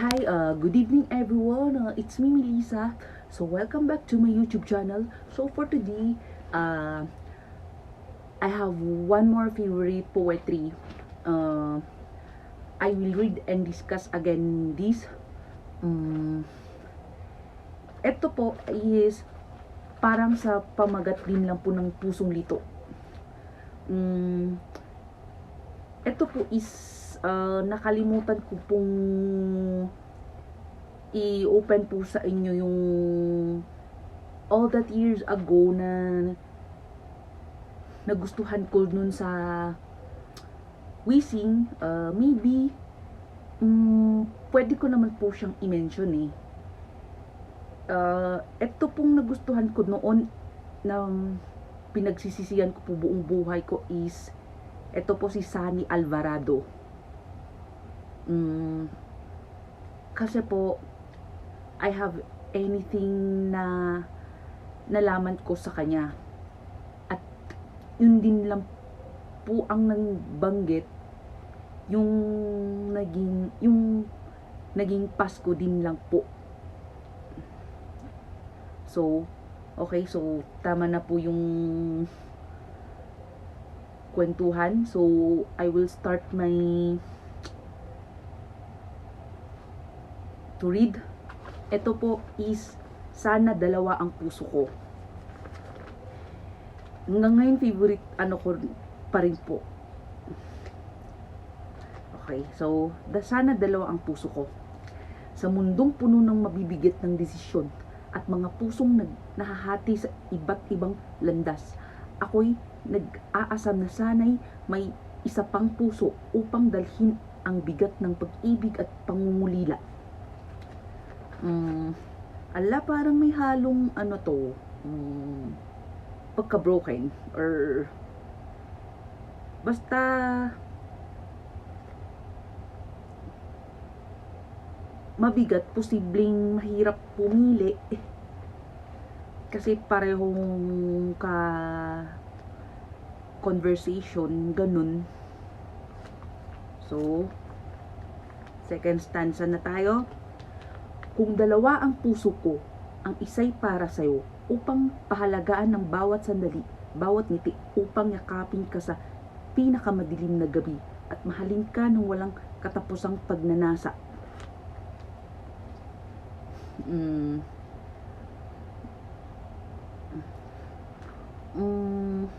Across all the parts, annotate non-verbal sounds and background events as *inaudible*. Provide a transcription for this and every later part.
Hi, uh, good evening everyone. Uh, it's me, Melissa. So, welcome back to my YouTube channel. So, for today, uh, I have one more favorite poetry. Uh, I will read and discuss again this. Um, ito po is parang sa pamagat din lang po ng pusong lito. Um, ito po is uh, nakalimutan ko pong i-open po sa inyo yung all that years ago na nagustuhan ko nun sa Wishing, uh, maybe um, pwede ko naman po siyang i-mention eh. Uh, ito pong nagustuhan ko noon na pinagsisisihan ko po buong buhay ko is ito po si Sunny Alvarado. Mm, kasi po, I have anything na nalaman ko sa kanya. At yun din lang po ang nangbanggit yung naging yung naging Pasko din lang po. So, okay, so tama na po yung kwentuhan. So, I will start my to read. Ito po is sana dalawa ang puso ko. Hanggang ngayon favorite ano ko pa rin po. Okay, so da, sana dalawa ang puso ko. Sa mundong puno ng mabibigat ng desisyon at mga pusong nag, nahahati sa iba't ibang landas. Ako'y nag-aasam na sanay may isa pang puso upang dalhin ang bigat ng pag-ibig at pangungulila. Mm, ala parang may halong ano to, mm, pagka-broken or basta mabigat, posibleng mahirap pumili kasi parehong ka conversation, ganun. So, second stanza na tayo. Kung dalawa ang puso ko, ang isa'y para sa'yo, upang pahalagaan ng bawat sandali, bawat ngiti, upang yakapin ka sa pinakamadilim na gabi, at mahalin ka ng walang katapusang pagnanasa. Mm. Mm,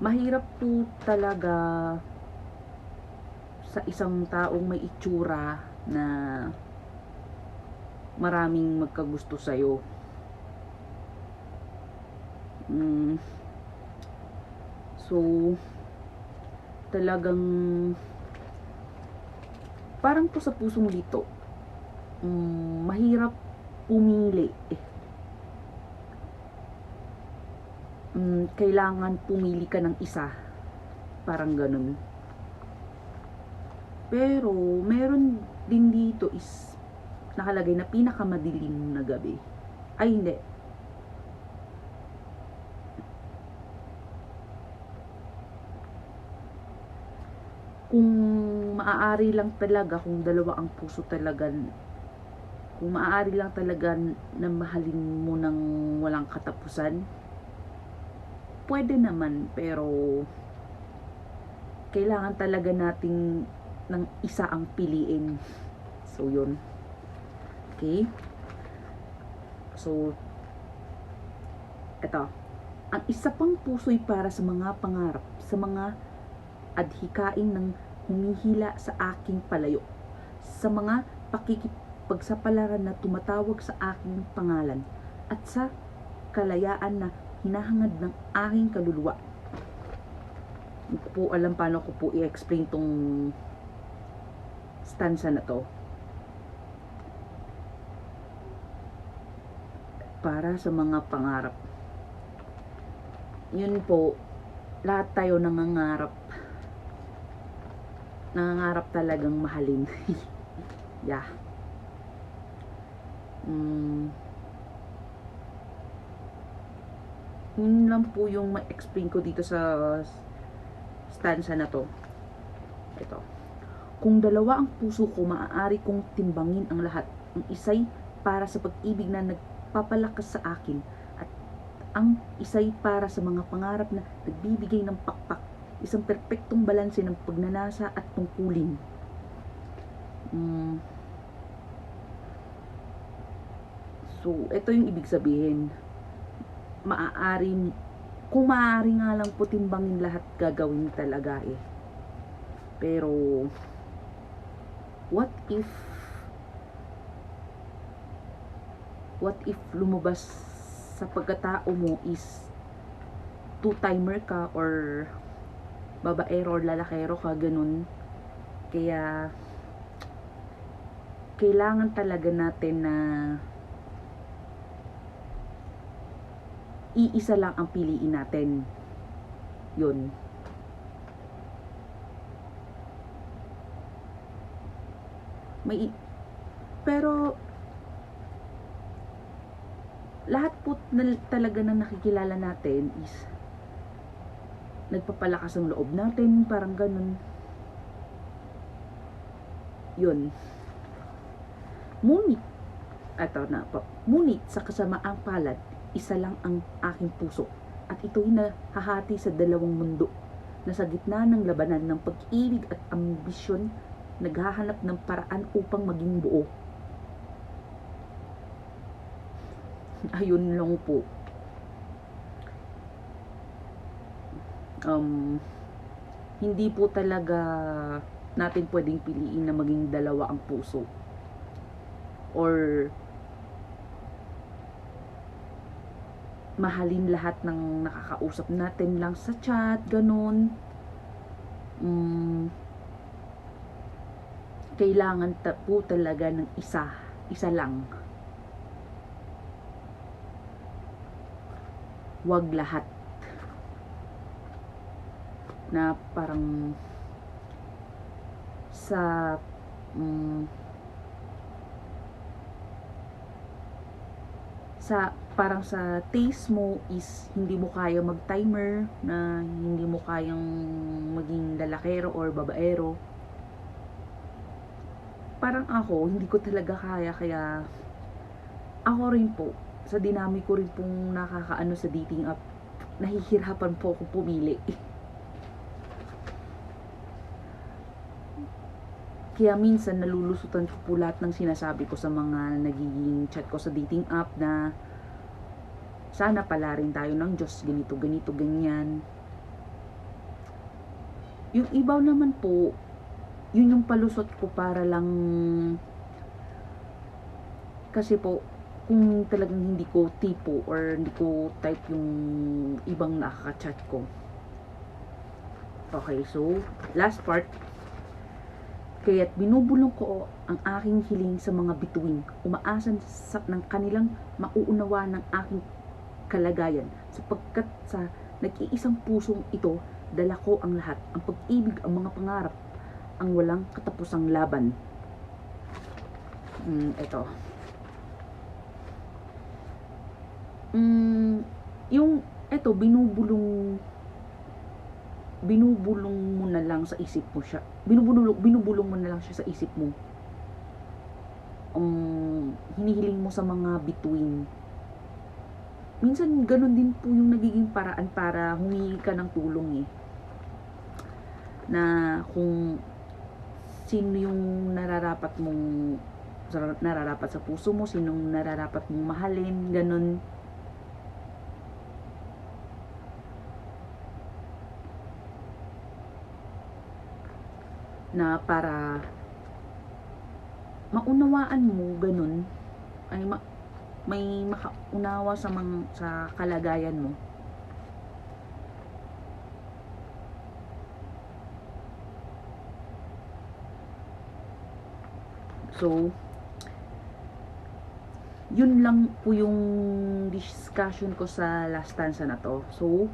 mahirap po talaga sa isang taong may itsura na maraming magkagusto sa'yo. Mm. So, talagang parang po sa pusong lito, mm, mahirap pumili. Mm, kailangan pumili ka ng isa. Parang ganun. Pero, meron din dito is nakalagay na pinakamadilim na gabi. Ay, hindi. Kung maaari lang talaga, kung dalawa ang puso talaga, kung maaari lang talaga na mahalin mo ng walang katapusan, pwede naman, pero kailangan talaga nating ng isa ang piliin. So, yun. Okay? So, eto. Ang isa pang puso'y para sa mga pangarap, sa mga adhikain ng humihila sa aking palayo, sa mga pakikipagsapalaran na tumatawag sa aking pangalan, at sa kalayaan na hinahangad ng aking kaluluwa. Hindi po alam paano ko po i-explain tong stanza na to. Para sa mga pangarap. Yun po, lahat tayo nangangarap. Nangangarap talagang mahalin. *laughs* yeah. Mm. Yun lang po yung ma-explain ko dito sa stanza na to. Ito. Kung dalawa ang puso ko, maaari kong timbangin ang lahat. Ang isa'y para sa pag-ibig na nagpapalakas sa akin at ang isa'y para sa mga pangarap na nagbibigay ng pakpak. Isang perpektong balanse ng pagnanasa at tungkulin. Mm. So, ito yung ibig sabihin. Maaari, kung maaari nga lang po timbangin lahat gagawin talaga eh. Pero, what if, what if lumabas sa pagkatao mo is two-timer ka or babaero or lalakero ka, ganun. Kaya, kailangan talaga natin na iisa lang ang piliin natin. Yun. May pero lahat po na, talaga na nakikilala natin is nagpapalakas ang loob natin, parang ganun. Yun. Ngunit, eto na po, ngunit sa kasamaang palad, isa lang ang aking puso at ito'y nahahati sa dalawang mundo na sa gitna ng labanan ng pag-ibig at ambisyon naghahanap ng paraan upang maging buo. Ayun lang po. Um, hindi po talaga natin pwedeng piliin na maging dalawa ang puso. Or mahalin lahat ng nakakausap natin lang sa chat, ganun. Mm, kailangan ta po talaga ng isa, isa lang. Wag lahat. Na parang sa mm, sa parang sa taste mo is hindi mo kaya mag-timer na hindi mo kayang maging lalakero or babaero parang ako hindi ko talaga kaya kaya ako rin po sa dinami ko rin pong nakakaano sa dating app nahihirapan po ako pumili kaya minsan nalulusutan ko po lahat ng sinasabi ko sa mga nagiging chat ko sa dating app na sana pala rin tayo ng Diyos, ganito, ganito, ganyan. Yung ibaw naman po, yun yung palusot ko para lang kasi po, kung talagang hindi ko tipo or hindi ko type yung ibang nakaka-chat ko. Okay, so, last part, kaya't binubulong ko ang aking hiling sa mga bituin, umaasan sa, ng kanilang mauunawa ng aking kalagayan. Sapagkat sa nag-iisang pusong ito dala ko ang lahat. Ang pag-ibig ang mga pangarap ang walang katapusang laban. Mm, ito mm, yung ito binubulong binubulong mo na lang sa isip mo siya binubulong, binubulong mo na lang siya sa isip mo um, hinihiling mo sa mga bituin minsan ganun din po yung nagiging paraan para humingi ka ng tulong eh. Na kung sino yung nararapat mong nararapat sa puso mo, sinong nararapat mong mahalin, ganun. Na para maunawaan mo, ganun, ay ma may makaunawa sa mga sa kalagayan mo. So, yun lang po yung discussion ko sa last stanza na to. So,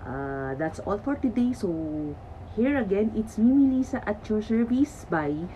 uh, that's all for today. So, here again, it's me, Melissa, at your service. Bye!